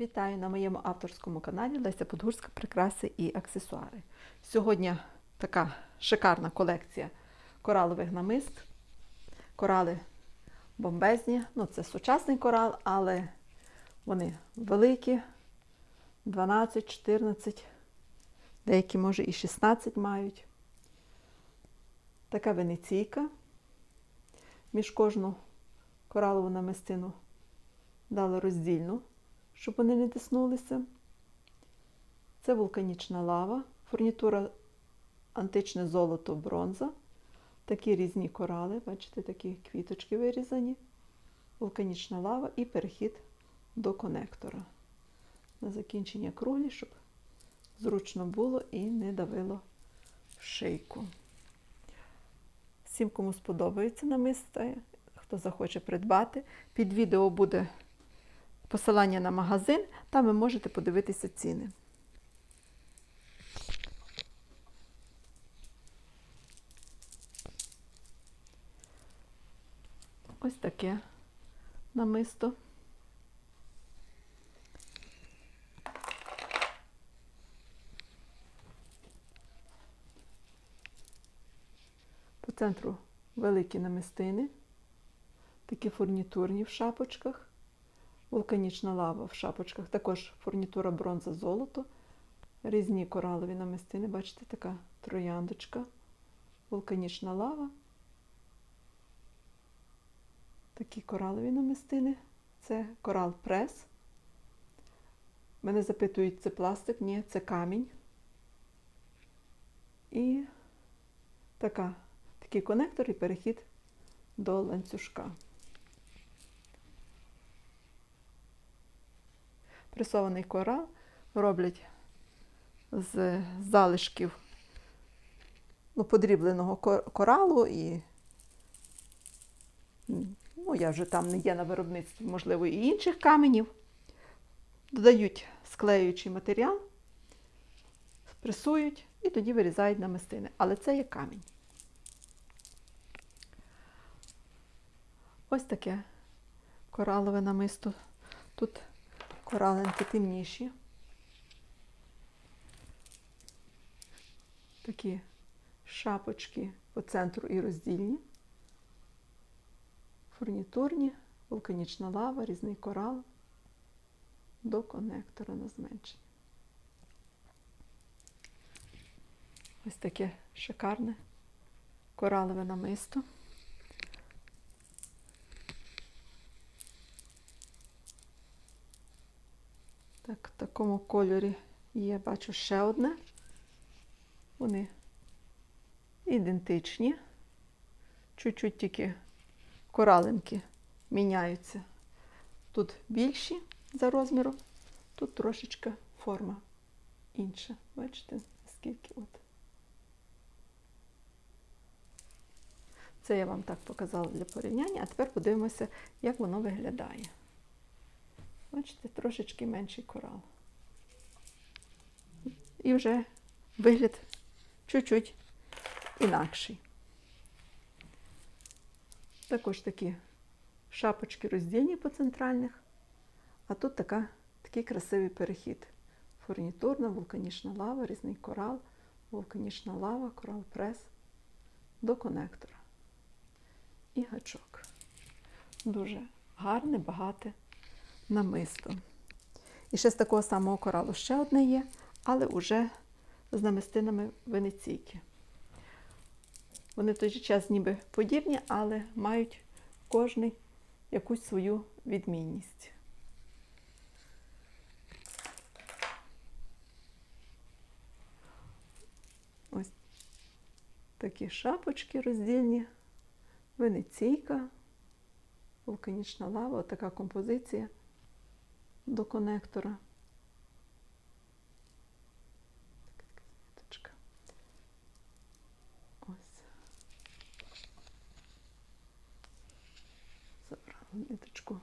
Вітаю на моєму авторському каналі Леся Подгурська Прикраси і аксесуари. Сьогодні така шикарна колекція коралових намист. Корали бомбезні. Ну, це сучасний корал, але вони великі, 12, 14, деякі, може, і 16 мають. Така венеційка. Між кожну коралову намистину дали роздільну, щоб вони не тиснулися. Це вулканічна лава, фурнітура античне золото, бронза. Такі різні корали, бачите, такі квіточки вирізані, вулканічна лава і перехід до конектора. На закінчення круглі, щоб зручно було і не давило шийку. Всім, кому сподобається намисто, хто захоче придбати, під відео буде посилання на магазин, там ви можете подивитися ціни. Ось таке намисто. По центру великі намистини, такі фурнітурні в шапочках, вулканічна лава в шапочках, також фурнітура бронза золото, різні коралові намистини, бачите, така трояндочка, вулканічна лава. Такі коралові намистини. Це корал прес. Мене запитують, це пластик? Ні, це камінь. І така, такий конектор і перехід до ланцюжка. Пресований корал роблять з залишків ну, подрібленого коралу і ну, я вже там не є на виробництві, можливо, і інших каменів. Додають склеюючий матеріал, пресують і тоді вирізають намистини. Але це є камінь. Ось таке коралове намисто. Тут коралинки темніші. Такі шапочки по центру і роздільні фурнітурні, вулканічна лава, різний корал до конектора на зменшення. Ось таке шикарне коралове намисто. Так, в такому кольорі є, бачу, ще одне. Вони ідентичні, чуть-чуть тільки коралинки міняються. Тут більші за розміром, тут трошечки форма інша. Бачите, скільки от. Це я вам так показала для порівняння, а тепер подивимося, як воно виглядає. Бачите, трошечки менший корал. І вже вигляд чуть-чуть інакший. Також такі шапочки роздільні по центральних, а тут така, такий красивий перехід. Фурнітурна, вулканічна лава, різний корал, вулканічна лава, корал прес до конектора. І гачок. Дуже гарне, багате намисто. І ще з такого самого коралу ще одне є, але вже з намистинами венеційки. Вони в той же час ніби подібні, але мають кожний якусь свою відмінність. Ось такі шапочки роздільні, венеційка, вулканічна лава, така композиція до конектора. Ниточку.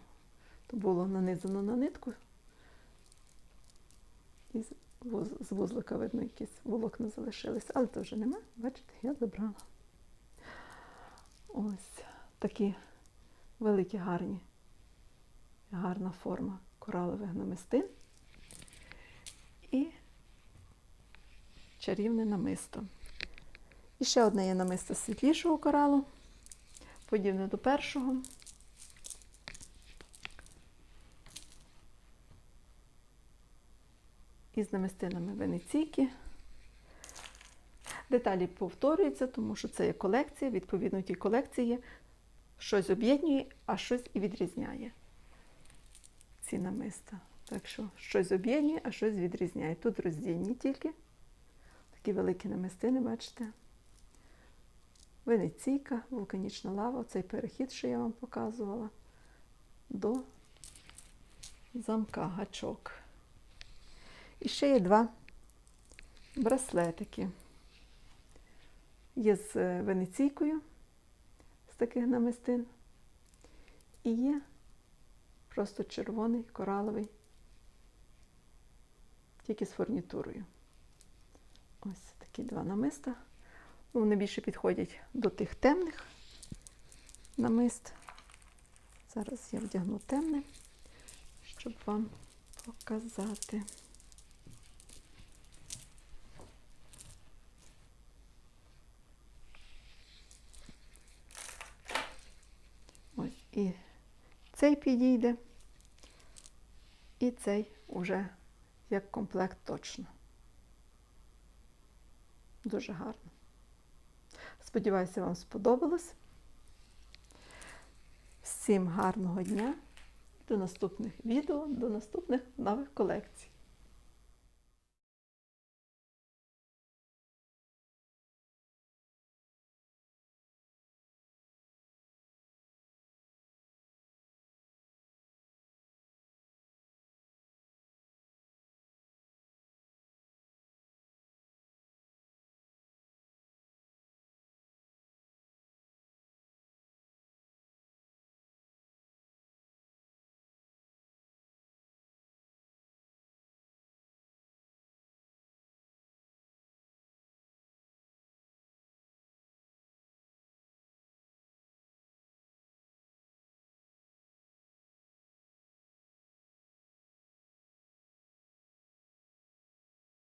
То було нанизано на нитку. І з вузлика, видно, якісь волокна залишилися, але то вже нема. Бачите, я забрала. Ось такі великі, гарні, гарна форма коралових намистин. і чарівне намисто. І ще одне є намисто світлішого коралу, подібне до першого. Із намистинами венеційки. Деталі повторюються, тому що це є колекція. Відповідно, тій колекції щось об'єднує, а щось і відрізняє ці намиста. Так що щось об'єднує, а щось відрізняє. Тут роздільні тільки. Такі великі намистини, бачите. Венеційка, вулканічна лава, цей перехід, що я вам показувала, до замка гачок. І ще є два браслетики. Є з е, венеційкою, з таких намистин. І є просто червоний, кораловий, тільки з фурнітурою. Ось такі два намиста. Ну, Вони більше підходять до тих темних намист. Зараз я вдягну темне, щоб вам показати. Ось і цей підійде, і цей уже як комплект точно. Дуже гарно. Сподіваюся, вам сподобалось. Всім гарного дня, до наступних відео, до наступних нових колекцій.